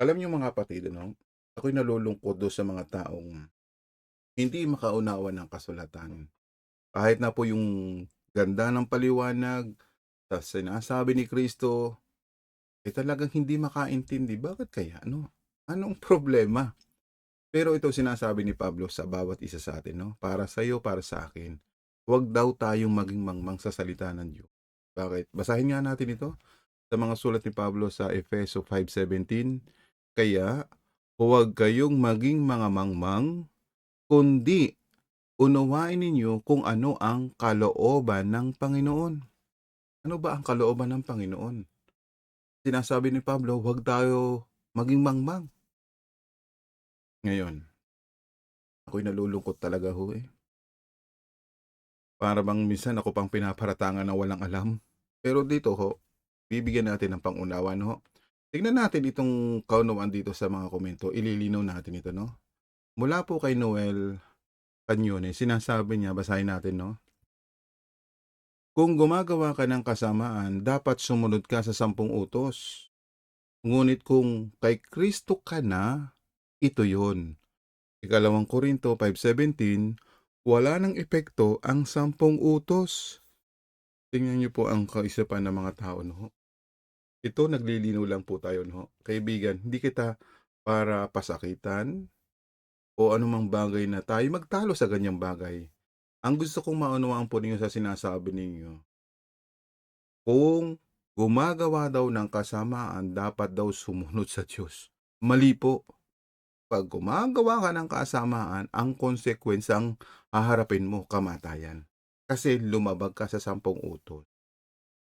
Alam niyo mga kapatid ano, ako'y nalulungkot do'n sa mga taong hindi makaunawa ng kasulatan. Kahit na po yung ganda ng paliwanag sa sinasabi ni Kristo, eh, talagang hindi makaintindi. Bakit kaya ano? Anong problema? Pero ito sinasabi ni Pablo sa bawat isa sa atin 'no, para sa'yo, para sa akin. Huwag daw tayong maging mangmang sa salita ng Diyos. Bakit? Basahin nga natin ito sa mga sulat ni Pablo sa Efeso 5:17. Kaya huwag kayong maging mga mangmang, kundi unawain ninyo kung ano ang kalooban ng Panginoon. Ano ba ang kalooban ng Panginoon? Sinasabi ni Pablo, huwag tayo maging mangmang. Ngayon, ako'y nalulungkot talaga ho eh. Para bang minsan ako pang pinaparatangan na walang alam. Pero dito ho, bibigyan natin ng pangunawa no. ho. Tingnan natin itong kaunawaan dito sa mga komento. Ililinaw natin ito no. Mula po kay Noel Canyone, sinasabi niya, basahin natin no. Kung gumagawa ka ng kasamaan, dapat sumunod ka sa sampung utos. Ngunit kung kay Kristo ka na, ito yon. Ikalawang Korinto 5.17, wala ng epekto ang sampung utos. Tingnan niyo po ang kaisipan ng mga tao. No? Ito, naglilinaw lang po tayo. No? Kaibigan, hindi kita para pasakitan o anumang bagay na tayo magtalo sa ganyang bagay. Ang gusto kong maunawaan po ninyo sa sinasabi ninyo, kung gumagawa daw ng kasamaan, dapat daw sumunod sa Diyos. Mali po. Pag gumagawa ka ng kasamaan, ang konsekwensang haharapin mo kamatayan. Kasi lumabag ka sa sampung utos.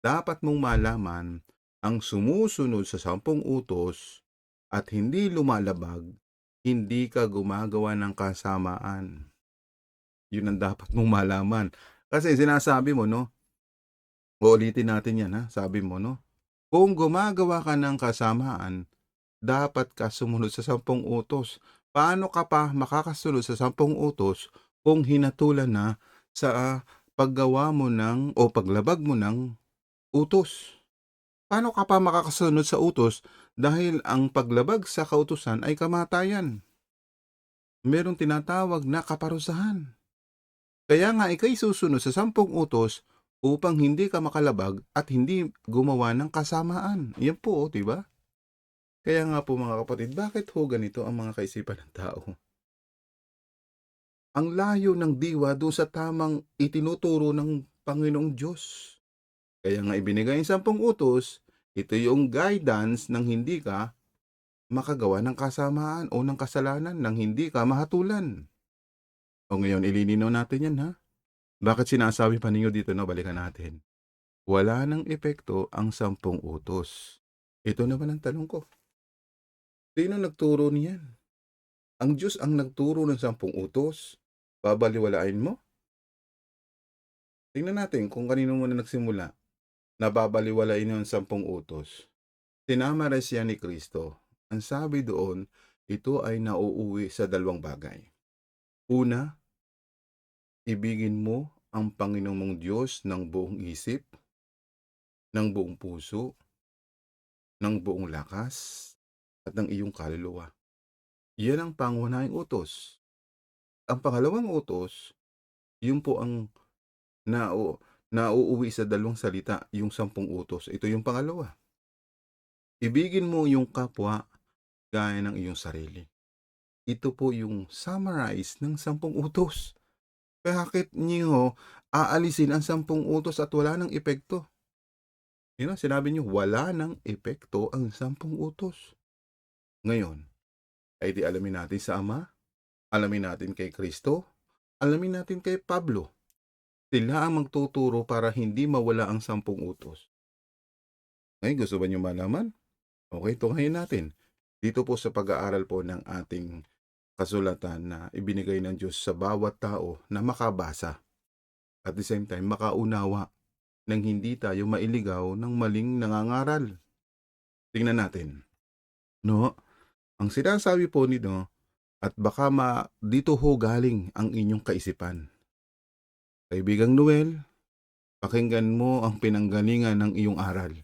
Dapat mong malaman ang sumusunod sa sampung utos at hindi lumalabag, hindi ka gumagawa ng kasamaan. Yun ang dapat mong malaman. Kasi sinasabi mo, no? Uulitin natin yan, ha? Sabi mo, no? Kung gumagawa ka ng kasamaan, dapat ka sumunod sa sampung utos. Paano ka pa makakasunod sa sampung utos kung hinatulan na sa paggawa mo ng o paglabag mo ng utos? Paano ka pa makakasunod sa utos dahil ang paglabag sa kautusan ay kamatayan? Merong tinatawag na kaparusahan. Kaya nga ikay susunod sa sampung utos upang hindi ka makalabag at hindi gumawa ng kasamaan. Yan po, di ba? Kaya nga po mga kapatid, bakit ho ganito ang mga kaisipan ng tao? Ang layo ng diwa doon sa tamang itinuturo ng Panginoong Diyos. Kaya nga ibinigay ang sampung utos, ito yung guidance ng hindi ka makagawa ng kasamaan o ng kasalanan nang hindi ka mahatulan. O ngayon, ilininaw natin yan ha. Bakit sinasabi pa ninyo dito na balikan natin? Wala ng epekto ang sampung utos. Ito naman ang tanong ko. Sino nagturo niyan? Ang Diyos ang nagturo ng sampung utos. Babaliwalain mo? Tingnan natin kung kanino muna nagsimula. Nababaliwalain yung sampung utos. Sinama rin siya ni Kristo. Ang sabi doon, ito ay nauuwi sa dalawang bagay. Una, ibigin mo ang Panginoong mong Diyos ng buong isip, ng buong puso, ng buong lakas, at ng iyong kaluluwa. Yan ang pangunahing utos. Ang pangalawang utos, yun po ang nau nauuwi sa dalawang salita, yung sampung utos. Ito yung pangalawa. Ibigin mo yung kapwa gaya ng iyong sarili. Ito po yung summarize ng sampung utos. Bakit niyo aalisin ang sampung utos at wala ng epekto? Yun ang sinabi niyo, wala ng epekto ang sampung utos. Ngayon, ay di alamin natin sa Ama, alamin natin kay Kristo, alamin natin kay Pablo. Sila ang magtuturo para hindi mawala ang sampung utos. Ngayon, gusto ba niyo malaman? Okay, tunghayin natin. Dito po sa pag-aaral po ng ating kasulatan na ibinigay ng Diyos sa bawat tao na makabasa. At the same time, makaunawa nang hindi tayo mailigaw ng maling nangangaral. Tingnan natin. No, ang sinasabi po nito, at baka ma, dito ho galing ang inyong kaisipan. Kaibigang Noel, pakinggan mo ang pinanggalingan ng iyong aral.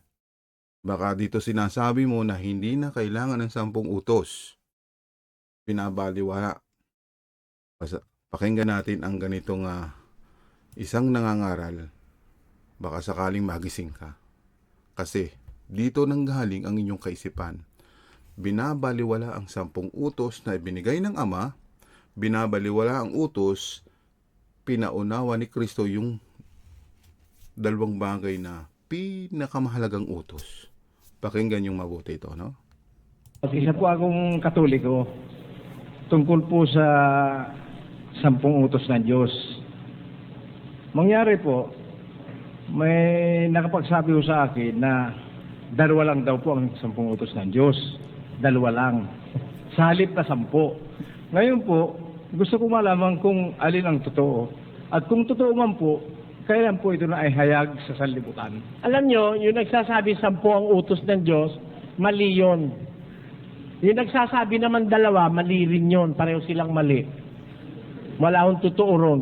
Baka dito sinasabi mo na hindi na kailangan ng sampung utos. Pinabaliwala. Pakinggan natin ang ganitong ah, isang nangangaral. Baka sakaling magising ka. Kasi dito nanggaling ang inyong kaisipan. Binabaliwala ang sampung utos na ibinigay ng Ama, binabaliwala ang utos, pinaunawa ni Kristo yung dalawang bagay na pinakamahalagang utos. Pakinggan yung mabuti ito, no? At isa po akong katoliko tungkol po sa sampung utos ng Diyos. Mangyari po, may nakapagsabi sa akin na dalawa lang daw po ang sampung utos ng Diyos. Dalawa lang. Sa halip na sampo. Ngayon po, gusto ko malaman kung alin ang totoo. At kung totoo man po, kailan po ito na ay hayag sa sanlibutan. Alam nyo, yung nagsasabi sampu ang utos ng Diyos, mali yun. Yung nagsasabi naman dalawa, mali rin yun. Pareho silang mali. Wala akong totoo ron.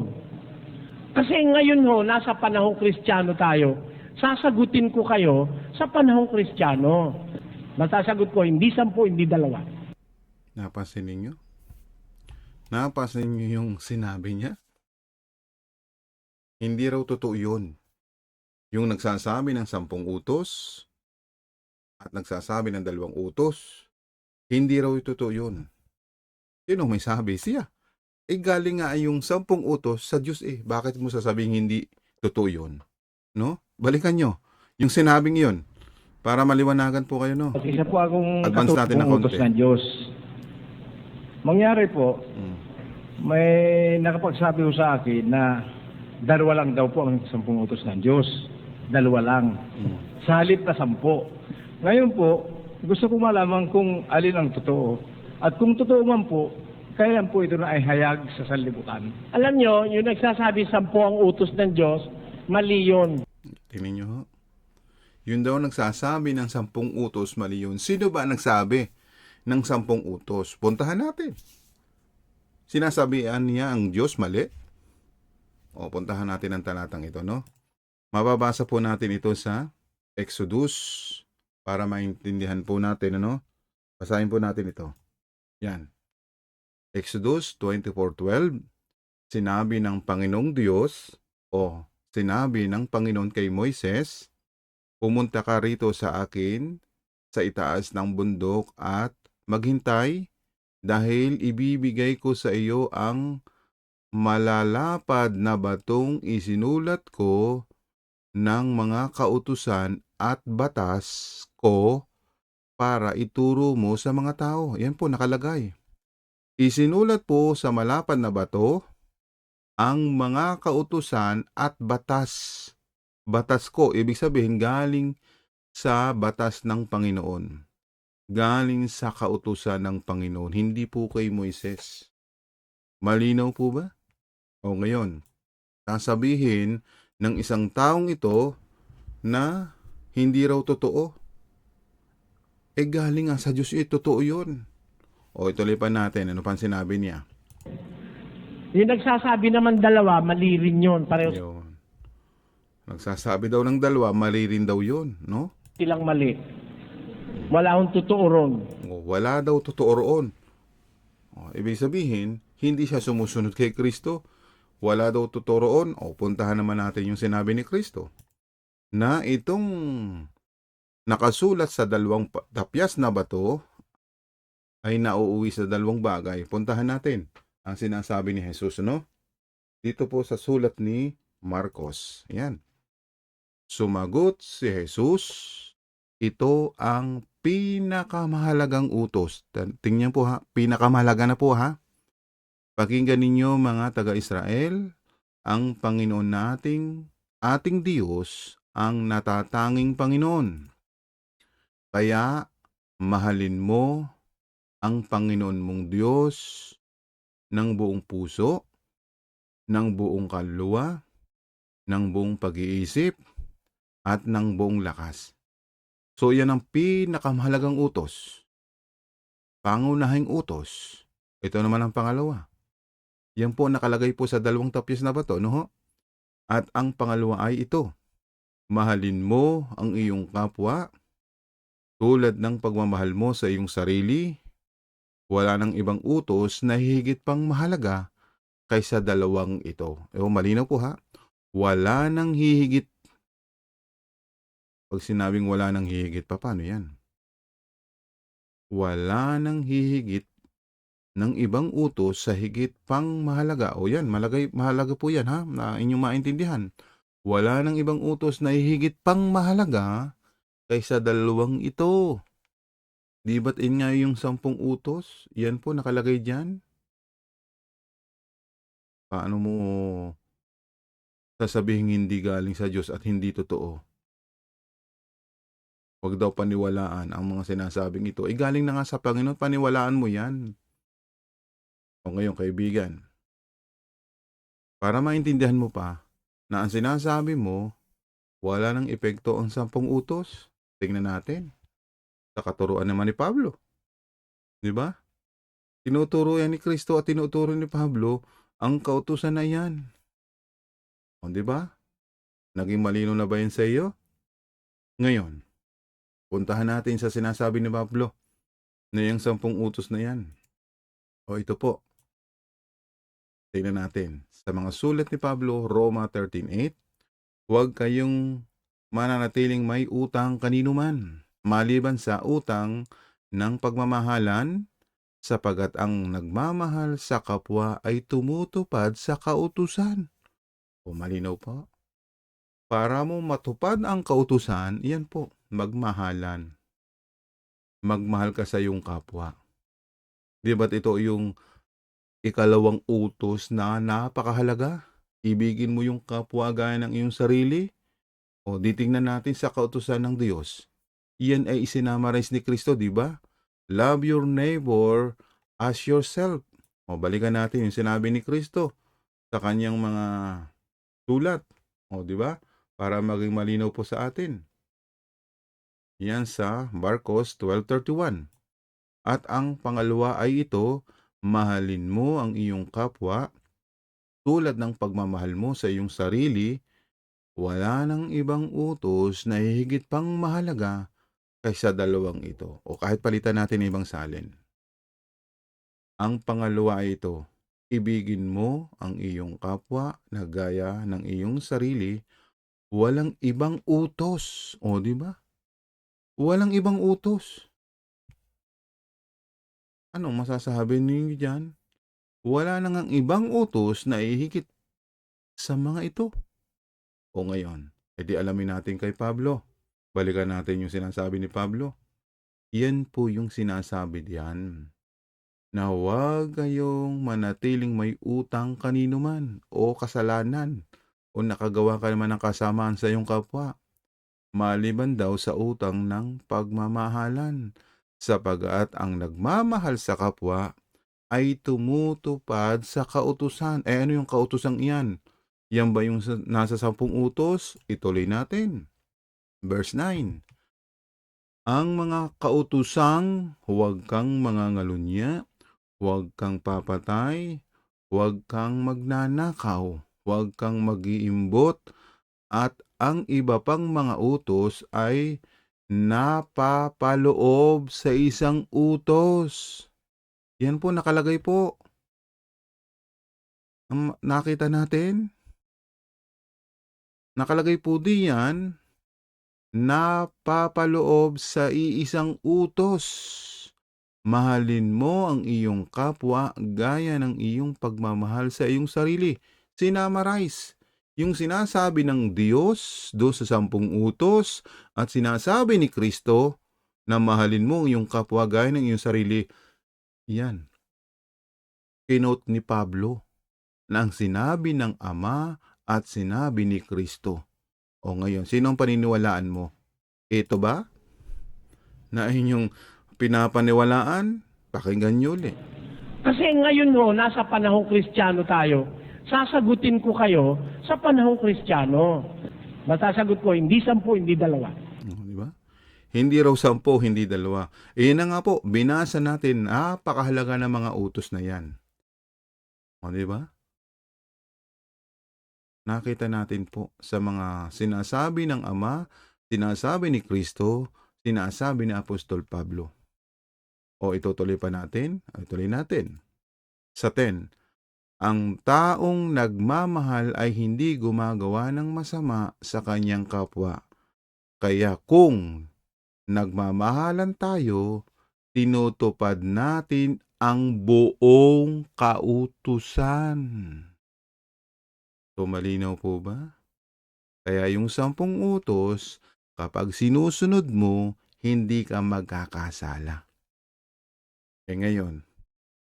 Kasi ngayon ho, nasa panahong kristyano tayo. Sasagutin ko kayo sa panahong kristyano. Masasagot ko, hindi sampu, hindi dalawa. Napansin ninyo? Napansin ninyo yung sinabi niya? Hindi raw totoo yun. Yung nagsasabi ng sampung utos at nagsasabi ng dalawang utos, hindi raw totoo yun. Sino may sabi? Siya. Eh galing nga yung sampung utos sa Diyos eh. Bakit mo sasabing hindi totoo yun? No? Balikan nyo. Yung sinabing yun. Para maliwanagan po kayo, no? At isa po akong Advance natin ng katolikong utos ng Diyos. Mangyari po, Mm. may nakapagsabi ko sa akin na dalawa lang daw po ang sampung utos ng Diyos. Dalawa lang. Sa halip na sampo. Ngayon po, gusto ko malaman kung alin ang totoo. At kung totoo man po, kailan po ito na ay hayag sa sanlibutan. Alam nyo, yung nagsasabi sampu ang utos ng Diyos, mali yun. Tingnan nyo ho. Yun daw nagsasabi ng sampung utos, mali yun. Sino ba nagsabi ng sampung utos? Puntahan natin. Sinasabihan niya ang Diyos mali? O, puntahan natin ang talatang ito, no? Mababasa po natin ito sa Exodus para maintindihan po natin, ano? Basahin po natin ito. Yan. Exodus 24.12 Sinabi ng Panginoong Diyos o sinabi ng Panginoon kay Moises, Pumunta ka rito sa akin sa itaas ng bundok at maghintay dahil ibibigay ko sa iyo ang malalapad na batong isinulat ko ng mga kautusan at batas ko para ituro mo sa mga tao. Yan po nakalagay. Isinulat po sa malapad na bato ang mga kautusan at batas. Batas ko, ibig sabihin galing sa batas ng Panginoon. Galing sa kautusan ng Panginoon, hindi po kay Moises. Malinaw po ba? O ngayon, sasabihin ng isang taong ito na hindi raw totoo. Eh galing nga sa Diyos, eh totoo yun. O ituloy pa natin, ano pa ang sinabi niya? Yung nagsasabi naman dalawa, mali rin yun. Pareho Yun. Nagsasabi daw ng dalawa, mali rin daw yun, no? silang mali. Wala akong totoo ron. O, wala daw totoo roon. O, ibig sabihin, hindi siya sumusunod kay Kristo. Wala daw totoo. O, puntahan naman natin yung sinabi ni Kristo. Na itong nakasulat sa dalawang tapyas na bato ay nauuwi sa dalawang bagay. Puntahan natin ang sinasabi ni Jesus, no? Dito po sa sulat ni Marcos. Ayan. Sumagot si Jesus, ito ang pinakamahalagang utos. Tingnan po ha, pinakamahalaga na po ha. Pakinggan ninyo mga taga-Israel, ang Panginoon nating ating Diyos ang natatanging Panginoon. Kaya mahalin mo ang Panginoon mong Diyos ng buong puso, ng buong kaluluwa, ng buong pag-iisip, at ng buong lakas. So yan ang pinakamahalagang utos. Pangunahing utos. Ito naman ang pangalawa. Yan po nakalagay po sa dalawang tapyas na bato, no ho? At ang pangalawa ay ito. Mahalin mo ang iyong kapwa tulad ng pagmamahal mo sa iyong sarili, wala nang ibang utos na higit pang mahalaga kaysa dalawang ito. E, malinaw po ha. Wala nang hihigit. Pag sinabing wala nang hihigit pa, paano yan? Wala nang hihigit ng ibang utos sa higit pang mahalaga. O yan, malagay, mahalaga po yan ha, na inyong maintindihan. Wala nang ibang utos na higit pang mahalaga kaysa dalawang ito. Di ba't in nga yung sampung utos? Yan po nakalagay dyan. Paano mo sasabihin hindi galing sa Diyos at hindi totoo? Huwag daw paniwalaan ang mga sinasabing ito. Eh galing na nga sa Panginoon, paniwalaan mo yan. O ngayon kaibigan, para maintindihan mo pa na ang sinasabi mo, wala nang epekto ang sampung utos. Tingnan natin. Sa katuruan naman ni Pablo. Di ba? Tinuturo yan ni Kristo at tinuturo ni Pablo ang kautusan na yan. O di ba? Naging malino na ba yan sa iyo? Ngayon, puntahan natin sa sinasabi ni Pablo na yung sampung utos na yan. O ito po. Tingnan natin. Sa mga sulat ni Pablo, Roma 13.8, Huwag kayong mananatiling may utang kanino man, maliban sa utang ng pagmamahalan, sapagat ang nagmamahal sa kapwa ay tumutupad sa kautusan. O malinaw po. Para mo matupad ang kautusan, yan po, magmahalan. Magmahal ka sa iyong kapwa. Di ba't ito yung ikalawang utos na napakahalaga? Ibigin mo yung kapwa gaya ng iyong sarili? O ditingnan natin sa kautusan ng Diyos. Iyan ay isinamarize ni Kristo, di ba? Love your neighbor as yourself. O balikan natin yung sinabi ni Kristo sa kanyang mga sulat. O di ba? Para maging malinaw po sa atin. Yan sa Marcos 12.31. At ang pangalawa ay ito, mahalin mo ang iyong kapwa tulad ng pagmamahal mo sa iyong sarili, wala nang ibang utos na higit pang mahalaga kaysa dalawang ito. O kahit palitan natin ibang salin. Ang pangalawa ay ito, ibigin mo ang iyong kapwa na gaya ng iyong sarili, walang ibang utos. O, di ba? Walang ibang utos. Anong masasabi niyo dyan? Wala nang ang ibang utos na ihigit sa mga ito. O ngayon, edi alamin natin kay Pablo. Balikan natin yung sinasabi ni Pablo. Yan po yung sinasabi diyan. Na huwag kayong manatiling may utang kanino man o kasalanan o nakagawa ka naman ng kasamaan sa iyong kapwa. Maliban daw sa utang ng pagmamahalan sapagat ang nagmamahal sa kapwa ay tumutupad sa kautusan. Eh ano yung kautusan iyan? Yan ba yung sa- nasa sampung utos? Ituloy natin. Verse 9. Ang mga kautusang huwag kang mangangalunya, huwag kang papatay, huwag kang magnanakaw, huwag kang mag-iimbot, at ang iba pang mga utos ay napapaloob sa isang utos. Yan po nakalagay po. Ang nakita natin. Nakalagay po diyan napapaloob sa iisang utos. Mahalin mo ang iyong kapwa gaya ng iyong pagmamahal sa iyong sarili. Sinamarize. Yung sinasabi ng Diyos do sa sampung utos at sinasabi ni Kristo na mahalin mo ang iyong kapwa gaya ng iyong sarili. Yan. Kinote ni Pablo na ang sinabi ng Ama at sinabi ni Kristo. O ngayon, sino ang paniniwalaan mo? Ito ba? Na inyong pinapaniwalaan? Pakinggan nyo ulit. Kasi ngayon ho, nasa panahong kristyano tayo. Sasagutin ko kayo sa panahong kristyano. Masasagot ko, hindi sampu, hindi dalawa. O, Di ba? Hindi raw sampo, hindi dalawa. Eh na nga po, binasa natin, napakahalaga ng mga utos na yan. O, di ba? Nakita natin po sa mga sinasabi ng Ama, sinasabi ni Kristo, sinasabi ni Apostol Pablo. O itutuloy pa natin, ituloy natin. Sa 10, ang taong nagmamahal ay hindi gumagawa ng masama sa kanyang kapwa. Kaya kung nagmamahalan tayo, tinutupad natin ang buong kautusan. So malinaw po ba? Kaya yung sampung utos, kapag sinusunod mo, hindi ka magkakasala. Eh ngayon,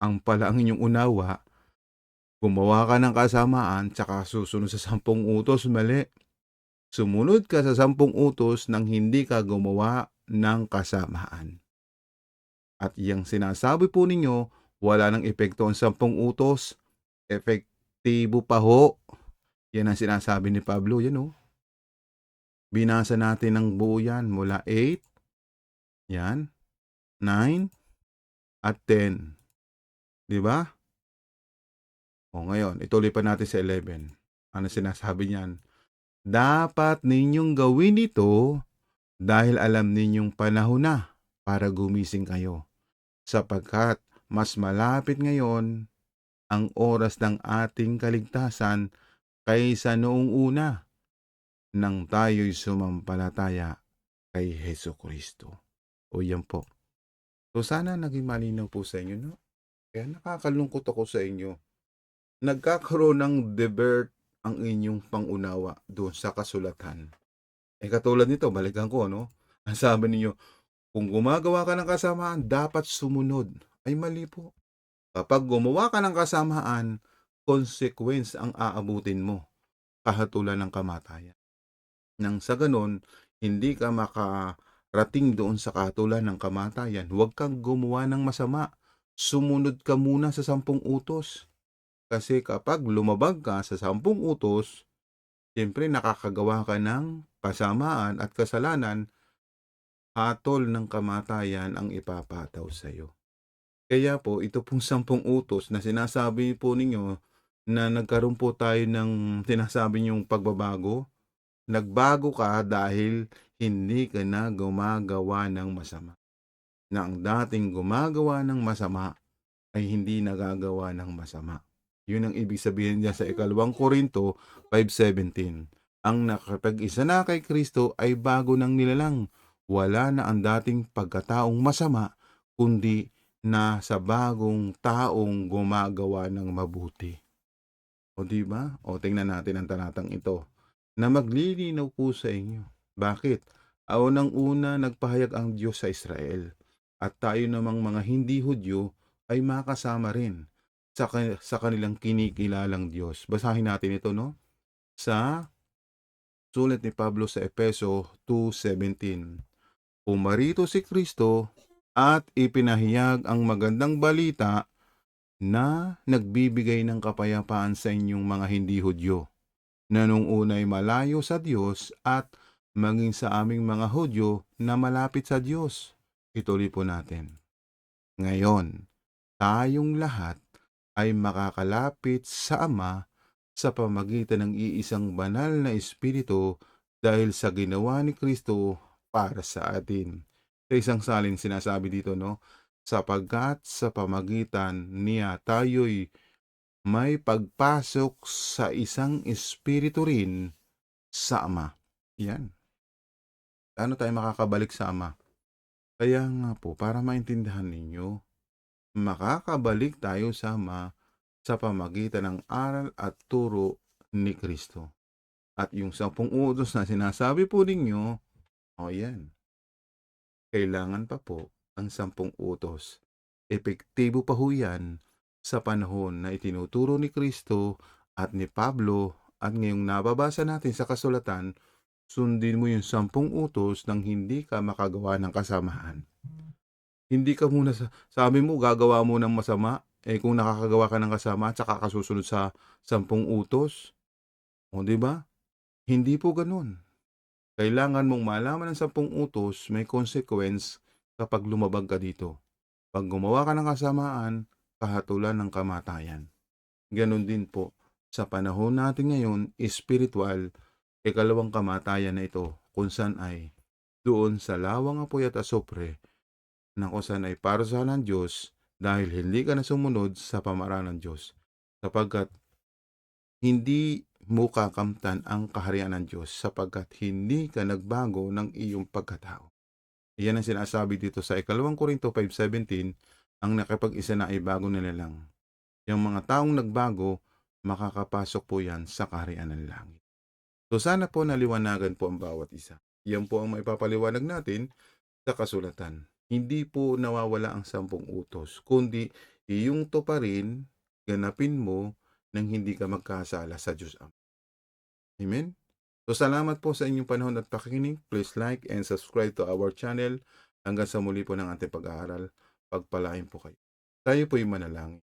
ang pala ang inyong unawa, gumawa ka ng kasamaan tsaka susunod sa sampung utos, mali. Sumunod ka sa sampung utos nang hindi ka gumawa ng kasamaan. At yung sinasabi po ninyo, wala ng epekto ang sampung utos. Epektibo pa ho. Yan ang sinasabi ni Pablo, yan o. Binasa natin ng buo yan mula 8, yan, 9, at 10. Di ba? O ngayon, ituloy pa natin sa 11. Ano sinasabi niyan? Dapat ninyong gawin ito dahil alam ninyong panahon na para gumising kayo. Sapagkat mas malapit ngayon ang oras ng ating kaligtasan kaysa noong una nang tayo'y sumampalataya kay Heso Kristo. O yan po. So sana naging malinaw po sa inyo, no? Kaya nakakalungkot ako sa inyo. Nagkakaroon ng debert ang inyong pangunawa doon sa kasulatan. Eh katulad nito, balikan ko, no? Ang sabi ninyo, kung gumagawa ka ng kasamaan, dapat sumunod. Ay mali po. Kapag gumawa ka ng kasamaan, consequence ang aabutin mo. Kahatulan ng kamatayan. Nang sa ganon, hindi ka makarating doon sa kahatulan ng kamatayan. Huwag kang gumawa ng masama. Sumunod ka muna sa sampung utos. Kasi kapag lumabag ka sa sampung utos, siyempre nakakagawa ka ng kasamaan at kasalanan, hatol ng kamatayan ang ipapataw sa iyo. Kaya po, ito pong sampung utos na sinasabi po ninyo na nagkaroon po tayo ng sinasabi niyong pagbabago, nagbago ka dahil hindi ka na gumagawa ng masama. Na ang dating gumagawa ng masama ay hindi nagagawa ng masama. Yun ang ibig sabihin niya sa ikalawang Korinto 5.17. Ang nakapag-isa na kay Kristo ay bago ng nilalang. Wala na ang dating pagkataong masama, kundi na sa bagong taong gumagawa ng mabuti. O di ba? O tingnan natin ang talatang ito na maglilinaw po sa inyo. Bakit? Aw nang una nagpahayag ang Diyos sa Israel at tayo namang mga hindi Hudyo ay makasama rin sa, sa kanilang kinikilalang Diyos. Basahin natin ito, no? Sa sulat ni Pablo sa Epeso 2.17. Pumarito si Kristo at ipinahayag ang magandang balita na nagbibigay ng kapayapaan sa inyong mga hindi Hudyo, na nung unay malayo sa Diyos at maging sa aming mga Hudyo na malapit sa Diyos. Ituloy po natin. Ngayon, tayong lahat ay makakalapit sa Ama sa pamagitan ng iisang banal na Espiritu dahil sa ginawa ni Kristo para sa atin. Sa isang salin sinasabi dito, no? Sapagkat sa pamagitan niya tayo'y may pagpasok sa isang Espiritu rin sa Ama. Yan. Paano tayo makakabalik sa Ama? Kaya nga po, para maintindihan ninyo, makakabalik tayo sa sa pamagitan ng aral at turo ni Kristo. At yung sampung utos na sinasabi po ninyo, o yan, kailangan pa po ang sampung utos. Epektibo pa ho yan sa panahon na itinuturo ni Kristo at ni Pablo at ngayong nababasa natin sa kasulatan, sundin mo yung sampung utos nang hindi ka makagawa ng kasamaan. Hindi ka muna, sa, sabi mo, gagawa mo ng masama, eh kung nakakagawa ka ng kasama at saka kasusunod sa sampung utos, o di ba? Hindi po ganun. Kailangan mong malaman ng sampung utos, may consequence kapag lumabag ka dito. Pag gumawa ka ng kasamaan, kahatulan ng kamatayan. Ganon din po. Sa panahon natin ngayon, spiritual, ikalawang kamatayan na ito, kung saan ay doon sa lawang apoy at asopre na kung saan ay parusahan ng Diyos dahil hindi ka na sumunod sa pamaraan ng Diyos sapagkat hindi mo kakamtan ang kaharian ng Diyos sapagkat hindi ka nagbago ng iyong pagkatao. Iyan ang sinasabi dito sa ikalawang Korinto 5.17, ang nakipag-isa na ay bago nila lang. Yung mga taong nagbago, makakapasok po yan sa kaharian ng langit. So sana po naliwanagan po ang bawat isa. Yan po ang maipapaliwanag natin sa kasulatan. Hindi po nawawala ang sampung utos, kundi iyong to pa rin, ganapin mo nang hindi ka magkasala sa Diyos Ama. Amen? So salamat po sa inyong panahon at pakikinig. Please like and subscribe to our channel. Hanggang sa muli po ng ating pag-aaral. Pagpalain po kayo. Tayo po'y manalangin.